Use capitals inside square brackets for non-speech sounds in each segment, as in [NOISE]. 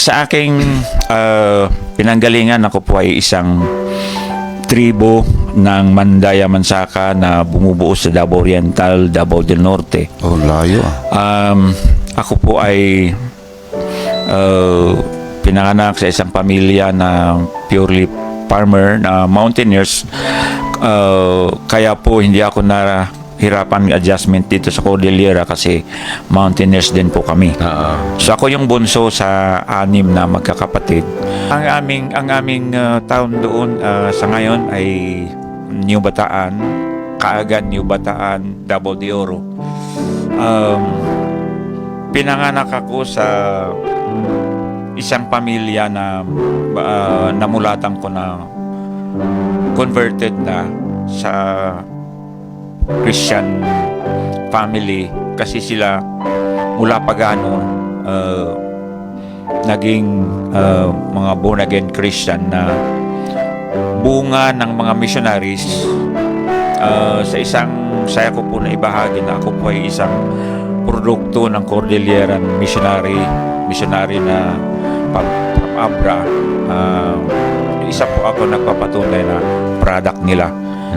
Sa aking uh, pinanggalingan, ako po ay isang tribo ng Mandaya Mansaka na bumubuo sa Davao Oriental, Davao del Norte. Oh, layo ah. Um, ako po ay uh, pinanganak sa isang pamilya na purely farmer na mountaineers. Uh, kaya po hindi ako na hirapan adjustment dito sa Cordillera kasi mountaineers din po kami. So ako yung bunso sa anim na magkakapatid. Ang aming ang aming uh, town doon uh, sa ngayon ay New Bataan, Kaagad New Bataan, Davao de Oro. Um, pinanganak ako sa isang pamilya na uh, namulatan ko na converted na sa Christian family kasi sila mula pagano uh, naging uh, mga born again Christian na bunga ng mga missionaries. Uh, sa isang saya ko po na ibahagi na ako po ay isang produkto ng Cordilleran missionary missionary na pag Abra. Uh, isa po ako nagpapatunay na product nila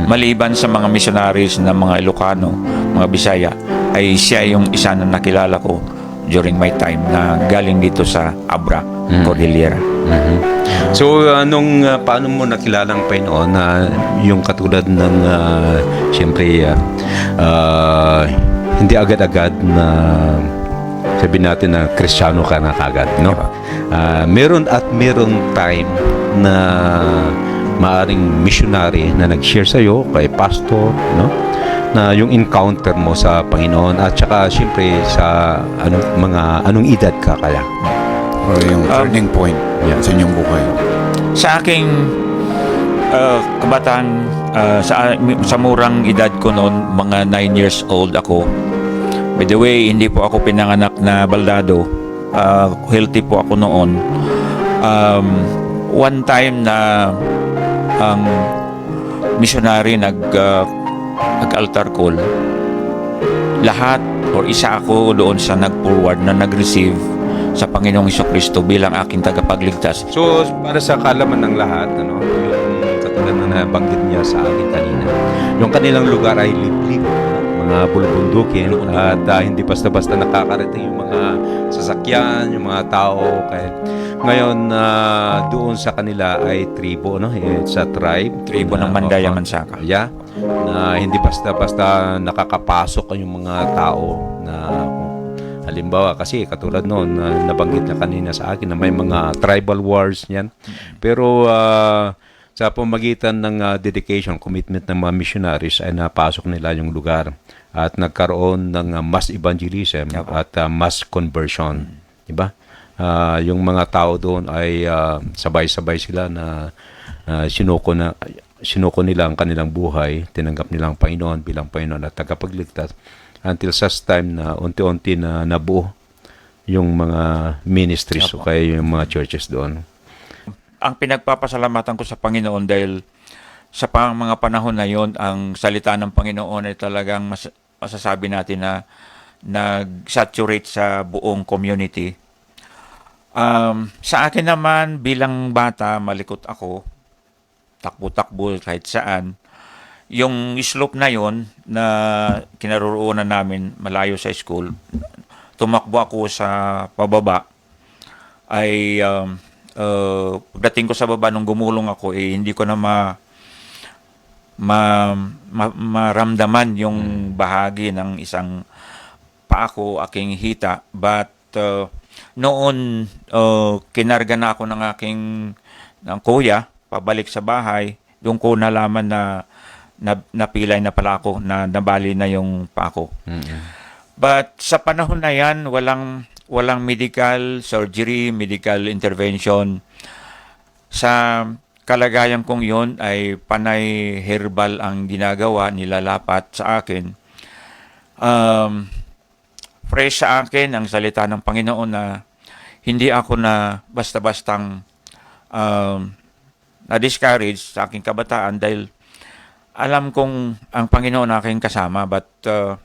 maliban sa mga missionaries na mga Ilocano mga Bisaya ay siya yung isa na nakilala ko during my time na galing dito sa Abra Cordillera Mhm. So, anong, uh, paano mo nakilalang Panginoon na yung katulad ng, uh, siyempre, uh, uh, hindi agad-agad na sabi natin na kristyano ka na kagad, no? Uh, meron at meron time na maaring missionary na nag-share sa'yo, kay pastor, no? na yung encounter mo sa Panginoon at saka siyempre sa ano, mga anong edad ka kaya Or yung Um, turning point yeah. sa inyong buhay. sa aking uh, kabataan uh, sa sa murang edad ko noon mga 9 years old ako by the way hindi po ako pinanganak na baldado uh, healthy po ako noon um, one time na ang missionary nag uh, nag altar call. Lahat or isa ako doon sa nag-forward na nag-receive sa Panginoong Iso Kristo bilang aking tagapagligtas. So, para sa kalaman ng lahat, ano, yung katulad na nabanggit niya sa akin kanina, yung kanilang lugar ay liblib, mga bulubundukin, at ah, hindi basta-basta nakakarating yung mga sasakyan, yung mga tao. Kaya, ngayon, ah, doon sa kanila ay tribo, no? It's a tribe. tribo ng Na- Mandaya oo. Mansaka. Yeah. Na hindi basta-basta nakakapasok yung mga tao na halimbawa kasi katulad noon na nabanggit na kanina sa akin na may mga tribal wars niyan. Pero ah, sa pamagitan ng ah, dedication, commitment ng mga missionaries ay napasok nila yung lugar at nagkaroon ng ah, mass evangelism at ah, mass conversion, 'di ba? Ah, yung mga tao doon ay ah, sabay-sabay sila na ah, sinuko na sinuko nila ang kanilang buhay, tinanggap nila ang Panginoon bilang Panginoon at tagapagligtas until such time na unti-unti na nabuo yung mga ministries o kaya yung mga churches doon. Ang pinagpapasalamatan ko sa Panginoon dahil sa pang mga panahon na yon ang salita ng Panginoon ay talagang mas, masasabi natin na nag-saturate sa buong community. Um, sa akin naman bilang bata, malikot ako, takbo-takbo kahit saan. Yung slope na yon na kinaroroonan namin malayo sa school, tumakbo ako sa pababa ay um, uh, pagdating ko sa baba nung gumulong ako eh hindi ko na ma, ma, ma- maramdaman yung bahagi ng isang paa ko aking hita. But uh, noon uh, kinarga na ako ng aking ng kuya pabalik sa bahay. Doon ko nalaman na, na napilay na pala ako na nabali na yung paa ko But sa panahon na yan, walang walang medical surgery, medical intervention. Sa kalagayan kong yon ay panay herbal ang ginagawa, nilalapat sa akin. Um, fresh sa akin ang salita ng Panginoon na hindi ako na basta-bastang um, na-discourage sa aking kabataan dahil alam kong ang Panginoon aking kasama but uh,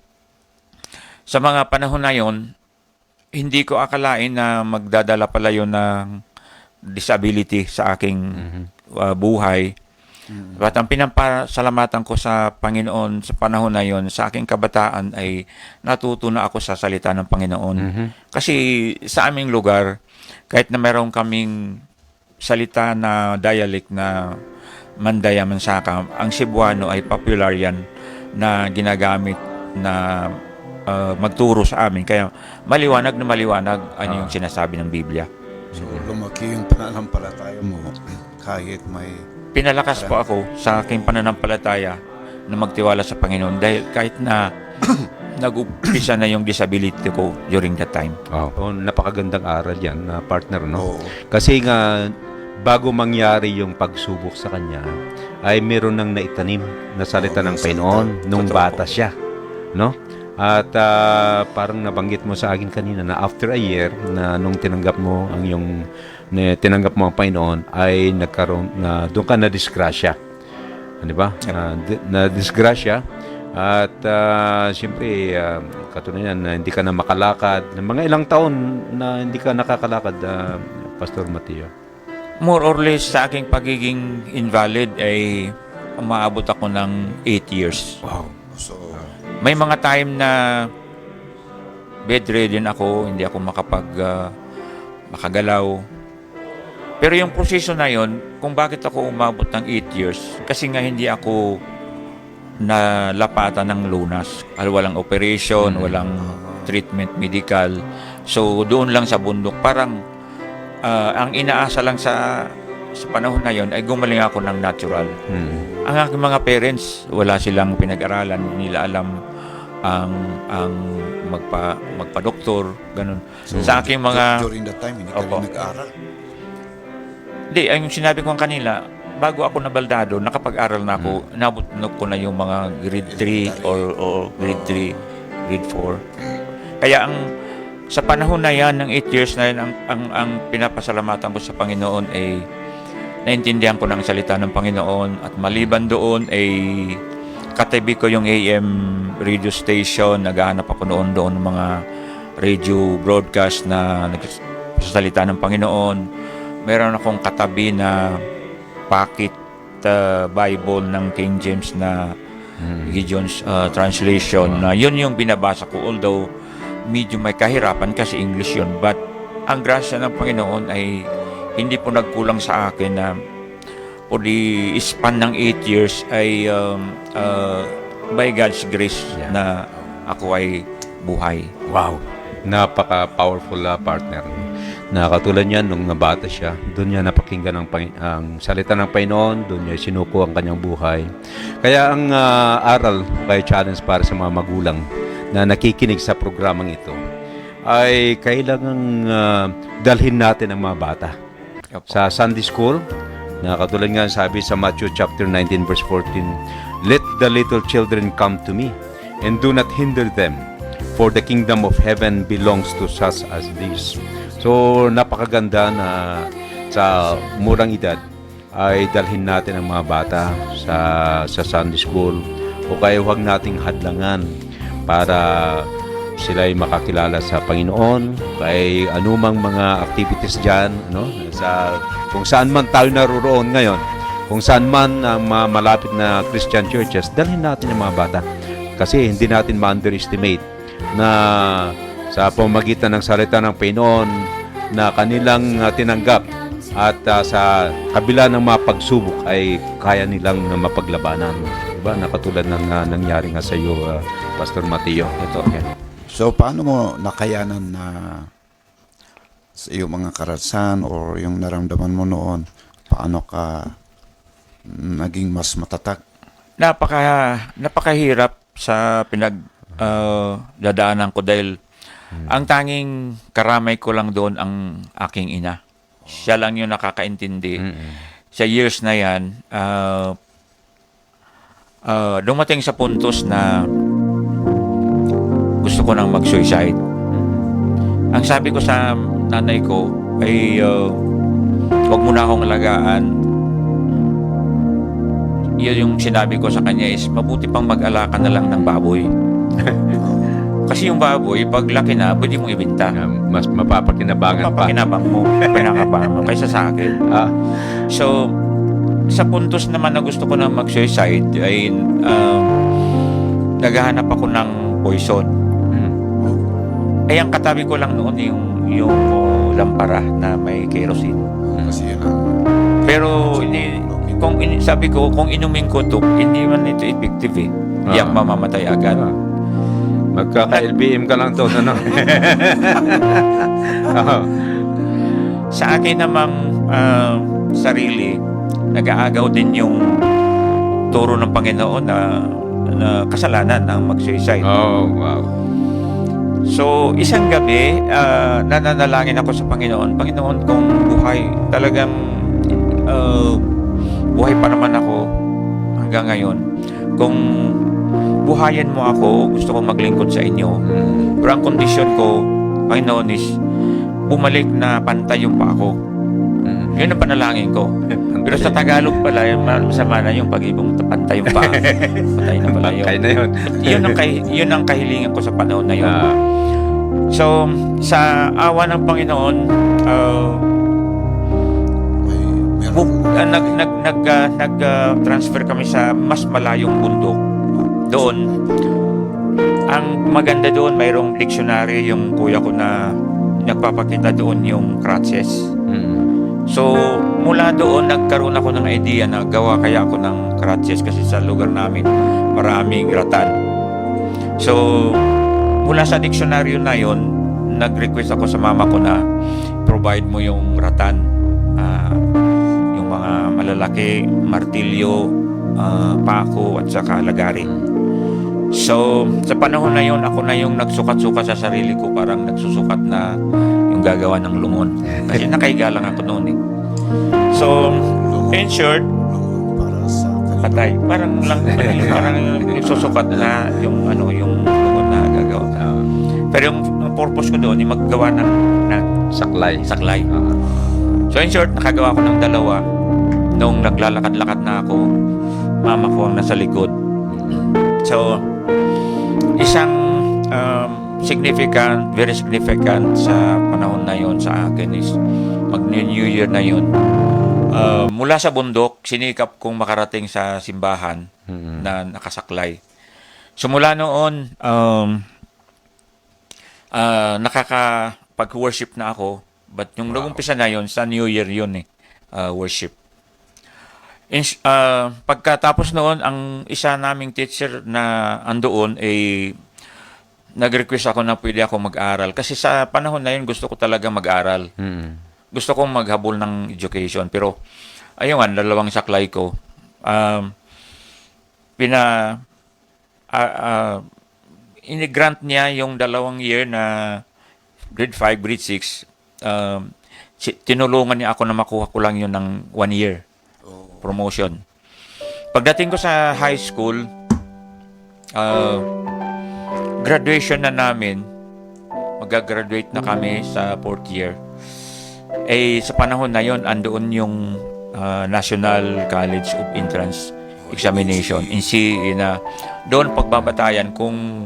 sa mga panahon na yon hindi ko akalain na magdadala pala yun ng disability sa aking uh, buhay. At ang pinapasalamatan ko sa Panginoon sa panahon na yon sa aking kabataan ay natuto na ako sa salita ng Panginoon. Kasi sa aming lugar, kahit na meron kaming salita na dialect na Mandaya Mansaka, ang Cebuano ay popular yan na ginagamit na uh, magturo sa amin. Kaya maliwanag na maliwanag ano yung sinasabi ng Biblia. So, lumaki yung pananampalataya mo kahit may Pinalakas po ako sa aking pananampalataya na magtiwala sa Panginoon dahil kahit na [COUGHS] nag-umpisa na yung disability ko during that time. Oh, oh, napakagandang aral yan, na partner, no? Oo. Kasi nga, bago mangyari yung pagsubok sa kanya, ay meron nang naitanim na salita Oo, ng yung Panginoon nung Totoo bata siya. No? At ah, parang nabanggit mo sa akin kanina na after a year na nung tinanggap mo ang yung na, tinanggap mo ang Panginoon ay nagkaroon na doon ka na disgrasya. Di ba? Na, di- na disgrasya at uh, siyempre uh, katulad yan na hindi ka na makalakad. Na mga ilang taon na hindi ka nakakalakad ah, Pastor Mateo. More or less sa aking pagiging invalid ay umaabot ako ng 8 years. Wow. May mga time na bedridden ako, hindi ako makapag ah, makagalaw. Pero yung proseso na yon, kung bakit ako umabot ng 8 years, kasi nga hindi ako nalapatan ng lunas. Al- Walang operation, walang treatment medical. So doon lang sa bundok, parang ah, ang inaasa lang sa sa panahon na yon ay gumaling ako ng natural. Hmm. Ang aking mga parents, wala silang pinag-aralan, hindi nila alam ang ang magpa magpa-doktor, ganun. sa aking mga during that time, hindi ka Opo. rin nag-aaral. Hindi, ang sinabi ko kanila, bago ako nabaldado, nakapag-aral na ako, Hmm. nabot na ko na yung mga grade 3 or, or grade 3, grade 4. Kaya ang sa panahon na yan, ng 8 years na yan, ang, ang, ang pinapasalamatan ko sa Panginoon ay naintindihan ko ng salita ng Panginoon at maliban doon ay katabi ko yung AM radio station, naghahanap ako noon doon ng mga radio broadcast na nagsasalita ng Panginoon. Meron akong katabi na pocket uh, Bible ng King James na Gideon's uh, translation na yun yung binabasa ko. Although medyo may kahirapan kasi English yun. But ang grasya ng Panginoon ay hindi po nagkulang sa akin na for the span ng 8 years ay um, uh, by God's grace Yeah. na ako ay buhay. Wow. Napaka-powerful ah, partner. Na katulad niyan, nung nabata siya, doon niya napakinggan ang, ang salita ng Panginoon, doon niya sinuko ang kanyang buhay. Kaya ang ah, aral by challenge para sa mga magulang na nakikinig sa programang ito ay kailangang ah, dalhin natin ang mga bata Sa Sunday School. Na katulad nga sabi sa Matthew chapter 19 verse 14 Let the little children come to me and do not hinder them for the kingdom of heaven belongs to such as these So napakaganda na sa murang edad ay dalhin natin ang mga bata sa sa Sunday School. O kaya huwag nating hadlangan para sila ay makakilala sa Panginoon, kay anumang mga activities dyan, no? sa, kung saan man tayo naroon ngayon, kung saan man ang mga malapit na Christian churches, dalhin natin ang mga bata. Kasi hindi natin ma-underestimate na sa pamagitan ng salita ng Panginoon na kanilang ah, tinanggap at ah, sa kabila ng mga pagsubok ay kaya nilang na mapaglabanan. Diba? Nakatulad ng ah, nangyari nga sa iyo, ah, Pastor Mateo. Ito. So, paano mo nakayanan na sa iyong mga karasan or yung naramdaman mo noon, paano ka naging mas matatak? napaka napakahirap sa pinag uh, dadaanan ko dahil ang tanging karamay ko lang doon ang aking ina. Siya lang yung nakakaintindi. Sa years na yan, uh, uh, dumating sa puntos na gusto ko nang mag-suicide. Ang sabi ko sa nanay ko ay uh, huwag mo na akong alagaan yun yung sinabi ko sa kanya is mabuti pang mag-ala ka na lang ng baboy. [LAUGHS] Kasi yung baboy, pag laki na, pwede mong ibenta. Ah, mas mapapakinabangan pa. Papakinabang mo, pinakabangan mo kaysa sa akin. [LAUGHS] Ah, So, sa puntos naman na gusto ko na mag-suicide ay um, naghahanap ako ng poison. Ay, ang katabi ko lang noon yung, yung oh, lampara na may kerosene. Kasi yun ang... Pero hindi, kung ini, sabi ko, kung inumin ko to, hindi man ito effective eh. Ah. ako mamamatay agad. Ah. Magkaka-LBM ka lang to, ano? [LAUGHS] Ah, Sa akin namang ah, sarili, nag-aagaw din yung turo ng Panginoon na, na kasalanan ang mag-suicide. oh, wow. So, isang gabi, ah, nananalangin ako sa Panginoon. Panginoon, kung buhay, talagang ah, buhay pa naman ako hanggang ngayon. Kung buhayan mo ako, gusto ko maglingkod sa inyo. Pero ang kondisyon ko, Panginoon, is bumalik na pantay yung pa ako. mm. Yun ang panalangin ko. [LAUGHS] Pero sa Tagalog pala, yung masama na yung pag-ibong pantay yung pa. [LAUGHS] Patay na pala yun. Bangkay na yun. yun ang, kahi- yun ang kahilingan ko sa panahon na yun. Ah, So, sa awa ng Panginoon, uh, May, bu- meron. uh, nag nag nag uh, nag uh, transfer kami sa mas malayong bundok. Doon, ang maganda doon, mayroong dictionary yung kuya ko na nagpapakita doon yung crutches. mm, So, mula doon, nagkaroon ako ng idea na gawa kaya ako ng crutches kasi sa lugar namin, maraming ratan. So, mula sa diksyonaryo na yon, nag-request ako sa mama ko na provide mo yung ratan. Ah, yung mga malalaki, martilyo, ah, pako, at saka lagari. So, sa panahon na yon, ako na yung nagsukat-sukat sa sarili ko, parang nagsusukat na yung gagawa ng lumon. [LAUGHS] Kasi nakahiga lang ako noon eh. So, in short, patay. Parang lang, parang susukat na yung ano, yung lumon na gagawa. Pero yung, yung purpose ko doon, yung maggawa ng, ng saklay. saklay. Ah, So in short, nakagawa ko ng dalawa. Nung naglalakad-lakad na ako, mama ko ang nasa likod. So, isang um, significant, very significant sa panahon na yon sa akin is mag New Year na yon. Uh, mula sa bundok, sinikap kong makarating sa simbahan mm, na nakasaklay. So mula noon, um, ah, nakakapag-worship na ako. But yung nag-umpisa na yon sa New Year yun eh, ah, worship. In, ah, pagkatapos noon, ang isa naming teacher na andoon ay nag-request ako na pwede ako mag-aral. Kasi sa panahon na yun, gusto ko talaga mag-aral mm, gusto kong maghabol ng education pero ayun nga dalawang saklay ko. Um, pina ah, ah, ini-grant niya yung dalawang year na grade 5, grade 6 um, tinulungan niya ako na makuha ko lang yun ng one year promotion. Pagdating ko sa high school ah, graduation na namin magagraduate na kami sa fourth year eh sa panahon na yon andoon yung ah, National College of Entrance Examination NCE na doon pagbabatayan kung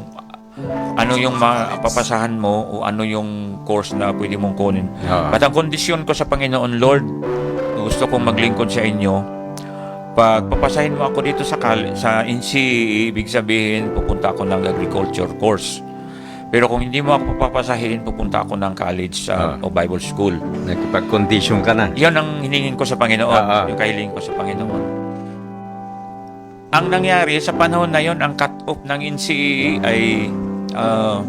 ano yung mapapasahan mo o ano yung course na pwede mong kunin. ah, At ang kondisyon ko sa Panginoon, Lord, gusto kong maglingkod sa inyo. Pag papasahin mo ako dito sa sa NCE, ibig sabihin pupunta ako ng agriculture course. Pero kung hindi mo ako papasahin, pupunta ako ng college sa Ah. o Bible school. nakipag-condition ka na. Yan ang hiningin ko sa Panginoon, Ah, ah. yung kahilingin ko sa Panginoon. Ang nangyari sa panahon na yon, ang cut-off ng NCE ay ah,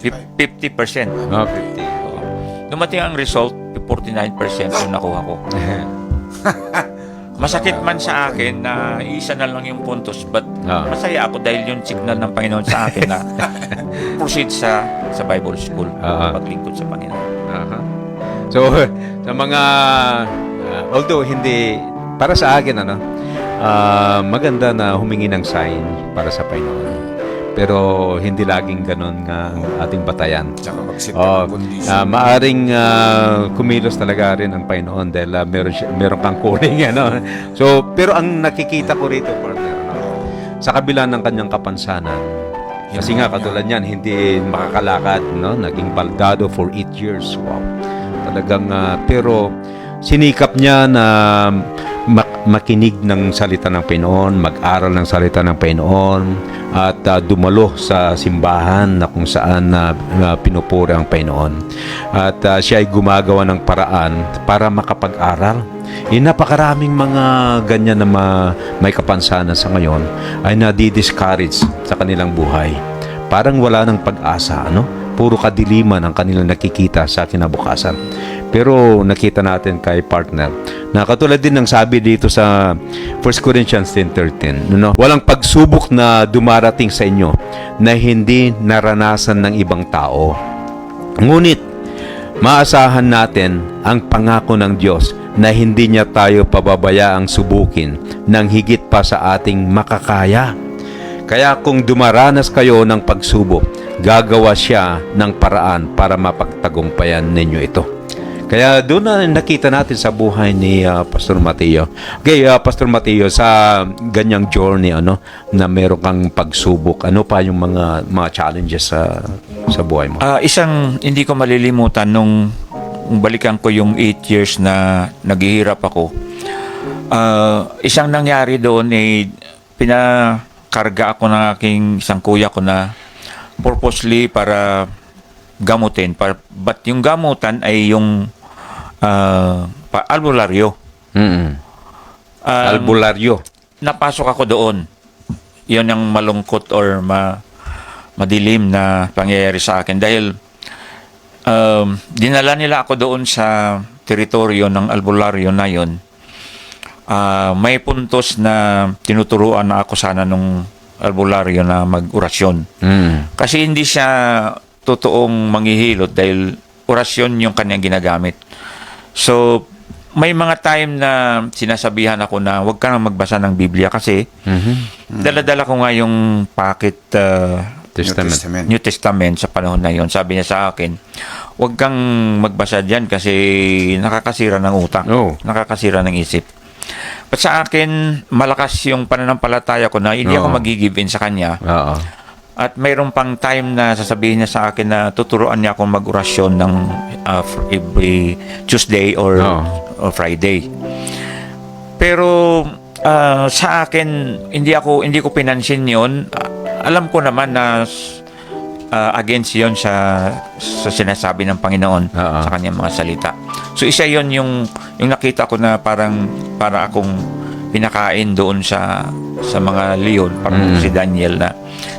75. 50%. Ah, 50. Oo. Dumating ang result, 49% yung nakuha ko. [LAUGHS] Masakit man sa akin na isa na lang yung puntos, but Ah. masaya ako dahil yung signal ng Panginoon sa akin na [LAUGHS] proceed sa sa Bible School, Ah. paglingkod sa Panginoon. Aha. So, [LAUGHS] sa mga, uh, although hindi, para sa akin, ano, ah, maganda na humingi ng sign para sa Panginoon. Pero hindi laging ganun nga ang ating batayan. Tsaka mag-set Oh, ka ng condition. ah, maaring ah, kumilos talaga rin ang Panginoon dahil ah, meron, siya, meron kang calling. [LAUGHS] Ano? So, pero ang nakikita ko rito, partner, sa kabila ng kanyang kapansanan, Kasi nga katulad niyan, hindi makakalakad, no? Naging baldado for 8 years. Wow. Talagang ah, pero sinikap niya na mak- makinig ng salita ng Panginoon, mag-aral ng salita ng Panginoon at ah, dumalo sa simbahan na kung saan na pinupuri ang Panginoon. At ah, siya ay gumagawa ng paraan para makapag-aral. Eh, napakaraming mga ganyan na ma- may kapansanan sa ngayon ay nadi-discourage sa kanilang buhay. Parang wala ng pag-asa, ano? Puro kadiliman ang kanilang nakikita sa kinabukasan. Pero nakita natin kay partner na katulad din ng sabi dito sa 1 Corinthians 10.13, no? walang pagsubok na dumarating sa inyo na hindi naranasan ng ibang tao. Ngunit, maasahan natin ang pangako ng Diyos na hindi niya tayo pababayaang subukin ng higit pa sa ating makakaya. Kaya kung dumaranas kayo ng pagsubok, gagawa siya ng paraan para mapagtagumpayan ninyo ito. Kaya doon na nakita natin sa buhay ni ah, Pastor Mateo. Okay, ah, Pastor Mateo, sa ganyang journey ano na meron kang pagsubok, ano pa yung mga mga challenges sa sa buhay mo? Ah, isang hindi ko malilimutan nung balikan ko yung 8 years na naghihirap ako. Ah, isang nangyari doon ay pinakarga ako ng aking isang kuya ko na purposely para gamutin. Para, but yung gamutan ay yung ah, pa, albularyo. Mm. Um, Albularyo. napasok ako doon. Yun ang malungkot or ma madilim na pangyayari sa akin dahil um, dinala nila ako doon sa teritoryo ng albularyo na yun. Ah, may puntos na tinuturuan na ako sana nung albularyo na mag-orasyon. Mm. Kasi hindi siya totoong manghihilot dahil orasyon yung kanyang ginagamit. So, may mga time na sinasabihan ako na huwag ka nang magbasa ng Biblia kasi Mhm. dala-dala ko nga yung packet uh, Testament. New Testament. New Testament sa panahon na yon. Sabi niya sa akin, huwag kang magbasa diyan kasi nakakasira ng utak. Oh. Nakakasira ng isip. But sa akin, malakas yung pananampalataya ko na hindi ako Oo. mag-give in sa kanya. Oo. At mayroon pang time na sasabihin niya sa akin na tuturuan niya akong mag-orasyon ng uh, every Tuesday or, Oo. or Friday. Pero uh, sa akin hindi ako hindi ko pinansin 'yon. Uh, alam ko naman na uh, against 'yon sa sa sinasabi ng Panginoon Oo. sa kanyang mga salita. So isa 'yon yung yung nakita ko na parang para akong pinakain doon sa sa mga leon parang Mm. si Daniel na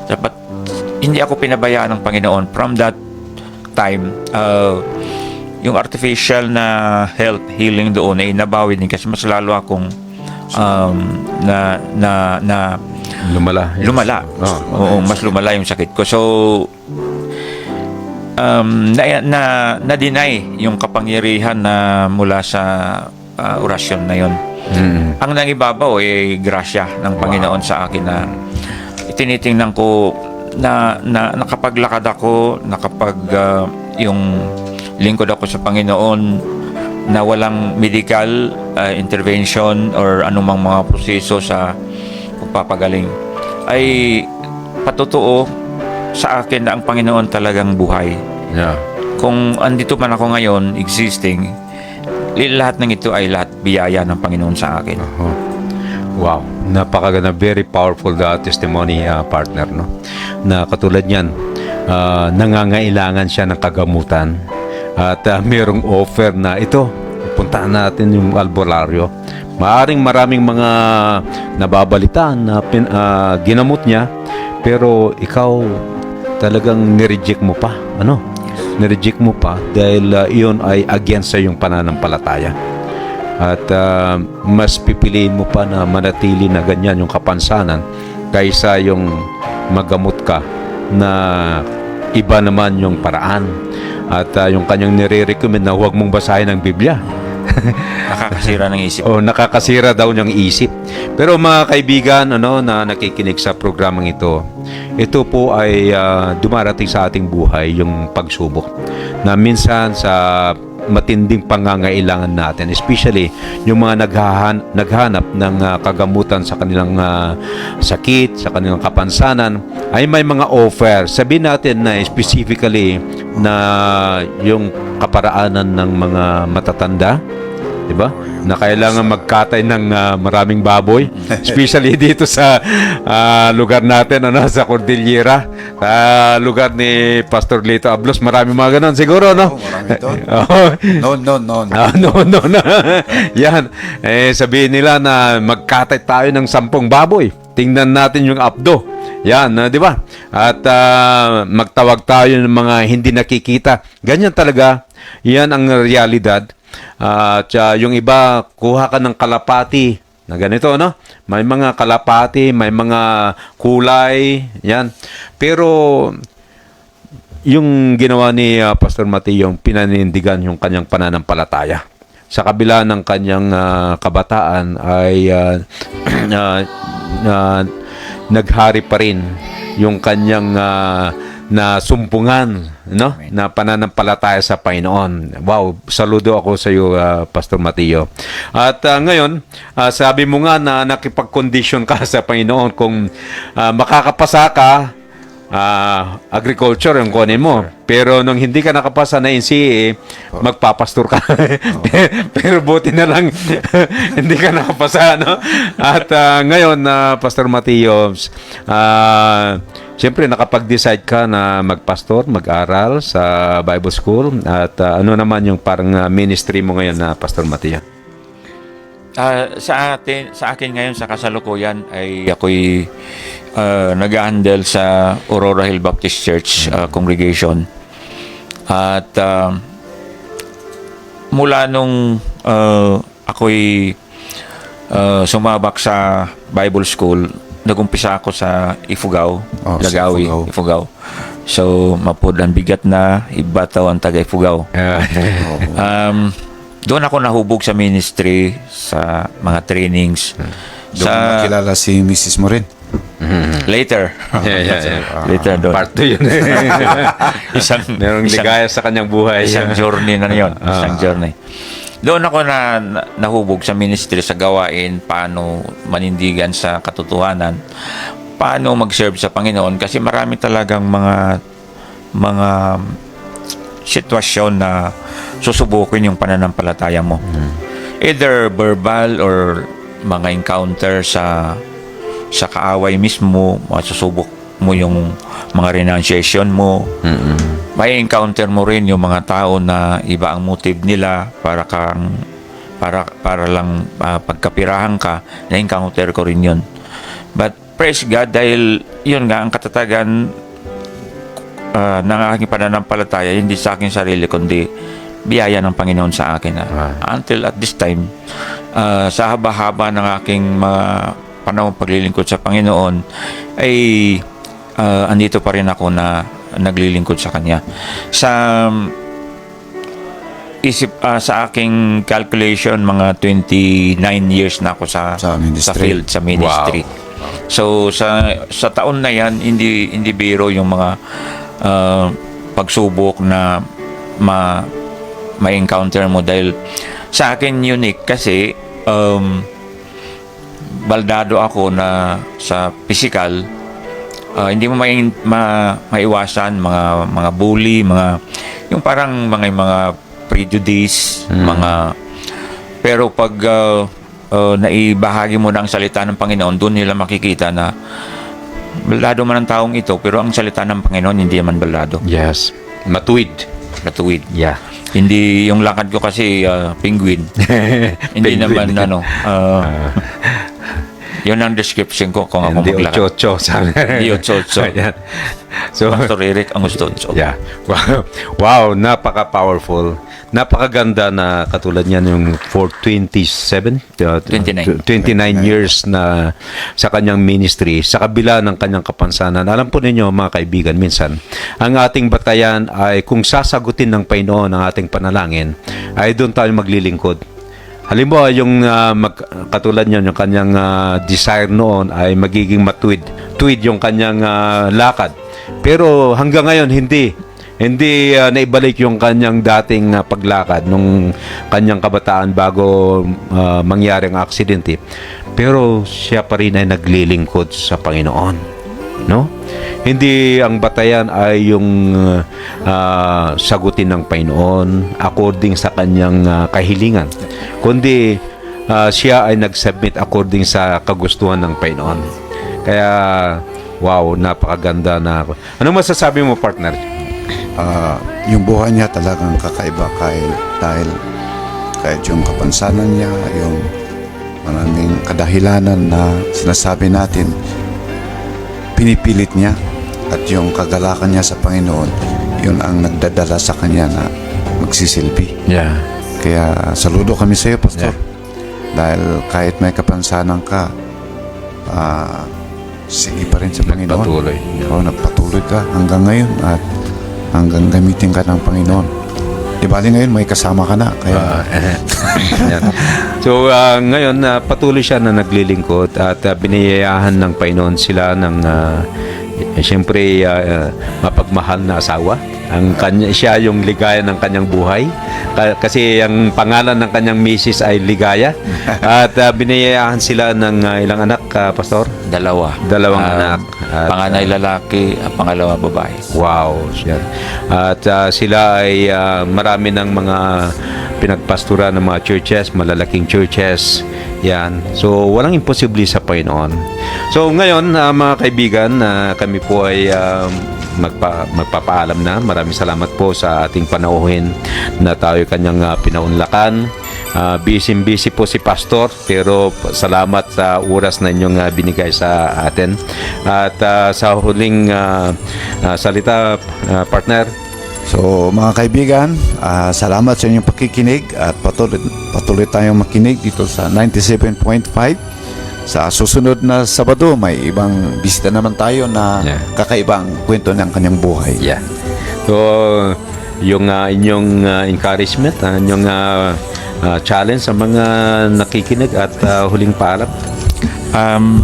dapat hindi ako pinabayaan ng Panginoon from that time uh, yung artificial na health healing doon ay nabawi din kasi mas lalo akong um, na na na Lumala. lumala. Oo. Oo, mas lumala yung sakit ko. So um, na, na na-deny yung kapangyarihan na mula sa uh, orasyon na yon. Mm. Ang nangibabaw ay grasya ng Panginoon sa akin na tinitingnan ko na, na nakapaglakad ako, nakapag ah, yung lingkod ako sa Panginoon na walang medical ah, intervention or anumang mga proseso sa pagpapagaling ay patotoo sa akin na ang Panginoon talagang buhay. Yeah. Kung andito man ako ngayon, existing, lahat ng ito ay lahat biyaya ng Panginoon sa akin. Oh. Wow, napakaganda, very powerful the testimony uh, partner no. Na katulad niyan, uh, nangangailangan siya ng kagamutan at uh, merong offer na ito, puntahan natin yung albularyo. Maaring maraming mga nababalitaan na pin, uh, ginamot niya pero ikaw talagang nireject mo pa, ano? Nireject mo pa dahil uh, iyon ay against sa iyong pananampalataya at ah, mas pipiliin mo pa na manatili na ganyan yung kapansanan kaysa yung magamot ka na iba naman yung paraan at ah, yung kanyang nire-recommend na huwag mong basahin ang Biblia [LAUGHS] Nakakasira ng isip. o nakakasira daw niyang isip. Pero mga kaibigan ano na nakikinig sa programang ito, ito po ay ah, dumarating sa ating buhay yung pagsubok. Na minsan sa matinding pangangailangan natin, especially yung mga naghahan, naghanap ng ah, kagamutan sa kanilang ah, sakit, sa kanilang kapansanan, ay may mga offer. Sabihin natin na specifically na yung kaparaanan ng mga matatanda, di ba? Na kailangan magkatay ng ah, maraming baboy, [LAUGHS] especially dito sa ah, lugar natin ano sa Cordillera, sa lugar ni Pastor Lito Ablos, marami mga ganun siguro, no? Oh, marami doon. [LAUGHS] Oo. No, no, no. no. Ah, no, no, no. [LAUGHS] Yan. Eh, sabihin nila na magkatay tayo ng sampung baboy. Tingnan natin yung abdo. Yan, ah, di ba? At ah, magtawag tayo ng mga hindi nakikita. Ganyan talaga. Yan ang realidad. At ah, yung iba, kuha ka ng kalapati na ganito, no? May mga kalapati, may mga kulay, yan. Pero yung ginawa ni uh, Pastor Mateo, yung pinanindigan yung kanyang pananampalataya. Sa kabila ng kanyang ah, kabataan ay ah, [CLEARS THROAT] ah, ah, naghari pa rin yung kanyang ah, na sumpungan no na pananampalataya sa Panginoon. Wow, saludo ako sa iyo ah, Pastor Mateo. At ah, ngayon, ah, sabi mo nga na nakipag-condition ka sa Panginoon kung ah, makakapasa ka ah, agriculture yung kunin mo. Pero nung hindi ka nakapasa na NCA, magpapastor ka. [LAUGHS] Pero buti na lang [LAUGHS] hindi ka nakapasa, no? At ah, ngayon, na Pastor Mateo, ah, Siyempre, nakapag-decide ka na magpastor, mag-aral sa Bible School. At ah, ano naman yung parang ah, ministry mo ngayon na Pastor Mateo? Ah, sa atin sa akin ngayon sa kasalukuyan ay ako'y uh, nag-handle sa Aurora Hill Baptist Church ah, congregation. At ah, mula nung ah, ako'y ah, sumabak sa Bible School, nagumpisa ako sa Ifugao, Oh, Lagawi, Ifugao. Ifugao. So, mapod ang bigat na ibataw ang taga Ifugao. [LAUGHS] Um, doon ako nahubog sa ministry, sa mga trainings. Doon Sa makilala si Mrs. mo rin. later. yeah, yeah, yeah. later doon. Part 2 yun. [LAUGHS] isang Merong isang, ligaya sa kanyang buhay. isang journey na yun. Isang journey. Doon ako na, na nahubog sa ministry sa gawain, paano manindigan sa katotohanan, paano mag-serve sa Panginoon kasi marami talagang mga mga sitwasyon na susubukin yung pananampalataya mo. Either verbal or mga encounter sa sa kaaway mismo, masusubok mo yung mga renunciation mo. May encounter mo rin yung mga tao na iba ang motive nila para kang para para lang ah, pagkapirahan ka, na encounter ko rin yun. But praise God dahil yun nga ang katatagan ah, ng aking pananampalataya hindi sa aking sarili kundi biyaya ng Panginoon sa akin. ah. Until at this time, ah, sa haba-haba ng aking mga panahon paglilingkod sa Panginoon, ay ah, andito pa rin ako na naglilingkod sa Kanya. Sa isip ah, sa aking calculation mga 29 years na ako sa Sa ministry. field sa ministry. So sa sa taon na 'yan hindi hindi biro yung mga ah, pagsubok na ma ma-encounter mo dahil sa akin unique kasi um, baldado ako na sa physical ah, hindi mo may, ma, maiwasan mga mga bully mga yung parang mga mga prejudice mga pero pag ah, ah, naibahagi mo na ang salita ng Panginoon doon nila makikita na baldado man ang taong ito pero ang salita ng Panginoon hindi naman baldado Yes. Matuwid. katuwid Yeah. hindi yung lakad ko kasi ah, penguin [LAUGHS] hindi Penguin. naman ano ah, yun ang description ko kung ako Hindi maglakad ocho-ocho. Sabi. Hindi ocho-ocho. [LAUGHS] So, Pastor Eric ang gusto Yeah. Wow, wow napaka-powerful. Napakaganda na katulad niyan yung for 27 uh, 29. 29 years na sa kanyang ministry sa kabila ng kanyang kapansanan. Alam po ninyo mga kaibigan, minsan ang ating batayan ay kung sasagutin ng Panginoon ang ating panalangin ay doon tayo maglilingkod. Halimbawa, yung ah, mag, katulad niyan, yung kanyang ah, desire noon ay magiging matuwid. Tuwid yung kanyang ah, lakad. Pero hanggang ngayon, hindi. hindi ah, naibalik yung kanyang dating ah, paglakad nung kanyang kabataan bago ah, mangyari ang aksidente. Pero siya pa rin ay naglilingkod sa Panginoon. No? Hindi ang batayan ay yung ah, sagutin ng Panginoon according sa kanyang ah, kahilingan. Kundi ah, siya ay nag-submit according sa kagustuhan ng Panginoon. Kaya wow, napakaganda na. Ano masasabi mo partner? Ah, yung buhay niya talagang kakaiba kahit dahil kahit yung kapansanan niya, yung maraming kadahilanan na sinasabi natin, pinipilit niya at yung kagalakan niya sa Panginoon, yun ang nagdadala sa kanya na magsisilbi. Yeah. Kaya saludo kami sa iyo, Pastor. Dahil kahit may kapansanan ka, ah, sige pa rin sa Panginoon. Patuloy. Oo, nagpatuloy ka hanggang ngayon at hanggang gamitin ka ng Panginoon. Di bali ngayon may kasama ka na. Kaya [LAUGHS] Yan. so ah, ngayon na patuloy siya na naglilingkod at ah, biniyayahan ng Panginoon sila ng uh, siyempre ah, ah, mapagmahal na asawa. Ang kanya siya yung ligaya ng kanyang buhay Ka- kasi ang pangalan ng kanyang misis ay Ligaya [LAUGHS] at ah, biniyayahan sila ng ah, ilang anak ah, pastor Dalawa. Dalawang Ah, anak. At, panganay lalaki, at pangalawa babae. Wow, siya. At ah, sila ay ah, marami ng mga pinagpastura ng mga churches, malalaking churches. Yan. So, walang imposible sa Panginoon. So, ngayon, ah, mga kaibigan, ah, kami po ay ah, magpa, magpapaalam na. Maraming salamat po sa ating panauhin na tayo kanyang ah, pinaunlakan. Ah, busy-busy po si Pastor pero salamat sa oras na inyong ah, binigay sa atin. At ah, sa huling ah, ah, salita, ah, partner, So mga kaibigan, ah, salamat sa inyong pakikinig at patuloy, patuloy tayong makinig dito sa 97.5. Sa susunod na Sabado, may ibang bisita naman tayo na Yeah. kakaibang kwento ng kanyang buhay. Yeah. So, yung ah, inyong ah, encouragement, ah, inyong ah, ah, challenge sa mga nakikinig at ah, huling paalap. Um,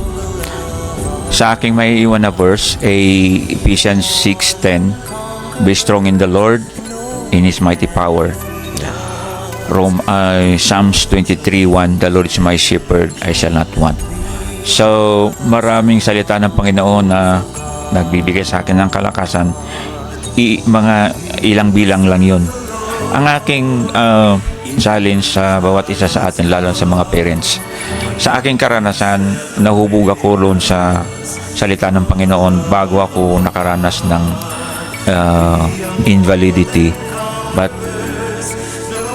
sa aking may iwan na verse ay Ephesians 6.10 Be strong in the Lord in His mighty power. Rome, uh, Psalms 23.1 The Lord is my shepherd, I shall not want. So, maraming salita ng Panginoon na nagbibigay sa akin ng kalakasan. I, mga ilang bilang lang yun. Ang aking uh, challenge sa bawat isa sa atin, lalo sa mga parents, sa aking karanasan, nahubog ako roon sa salita ng Panginoon bago ako nakaranas ng uh, invalidity. But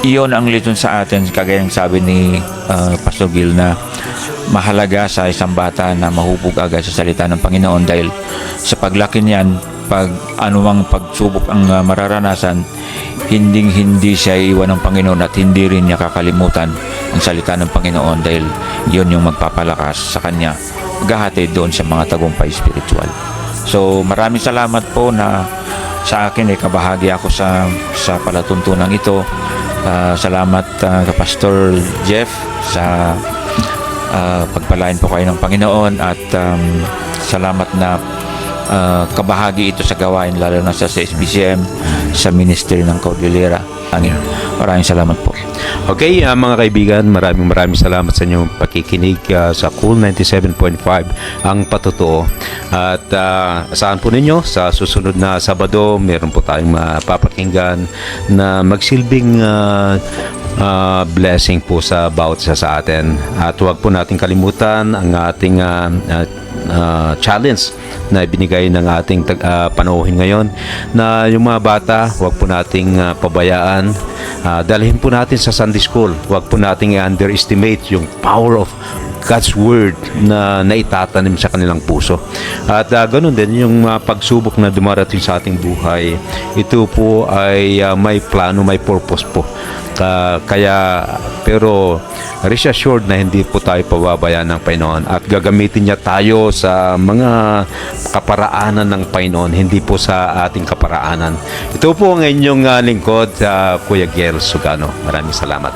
iyon ang lesson sa atin kagayang sabi ni uh, Pastor Gil na mahalaga sa isang bata na mahubog agad sa salita ng Panginoon dahil sa paglaki niyan pag anumang pagsubok ang uh, mararanasan hinding hindi siya iwan ng Panginoon at hindi rin niya kakalimutan ang salita ng Panginoon dahil yun yung magpapalakas sa kanya maghahatid doon sa mga tagumpay spiritual. So maraming salamat po na sa akin ay kabahagi ako sa sa palatuntunan ito. Ah, salamat ah, kay Pastor Jeff sa ah, pagpalain po kayo ng Panginoon at um, salamat na ah, kabahagi ito sa gawain lalo na sa, sa SBCM sa Ministry ng Cordillera. Angin. Maraming salamat po. Okay, ah, mga kaibigan, maraming maraming salamat sa inyong pakikinig ah, sa Cool 97.5, ang patutuo. At ah, asahan po ninyo, sa susunod na Sabado, meron po tayong mapapakinggan na magsilbing ah, ah, blessing po sa bawat isa sa atin. At huwag po natin kalimutan ang ating ah, ah, challenge na ibinigay ng ating ah, panauhin ngayon na yung mga bata, huwag po nating ah, pabayaan. Ah, dalhin po natin sa Sunday School. Huwag po nating underestimate yung power of God's Word na naitatanim sa kanilang puso. At ah, ganun din yung ah, pagsubok na dumarating sa ating buhay. Ito po ay ah, may plano, may purpose po. Ka- kaya pero rest assured na hindi po tayo pababayaan ng Panginoon at gagamitin niya tayo sa mga kaparaanan ng Panginoon, hindi po sa ating kaparaanan. Ito po ang inyong ah, lingkod, sa Kuya Giel Sugano. Maraming salamat.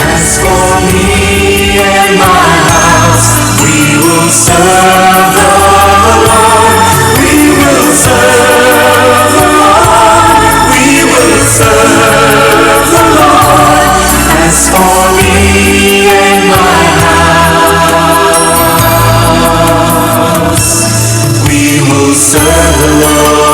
As for me and my house, we will serve the serve the Lord. As for me and my house, we will serve the Lord.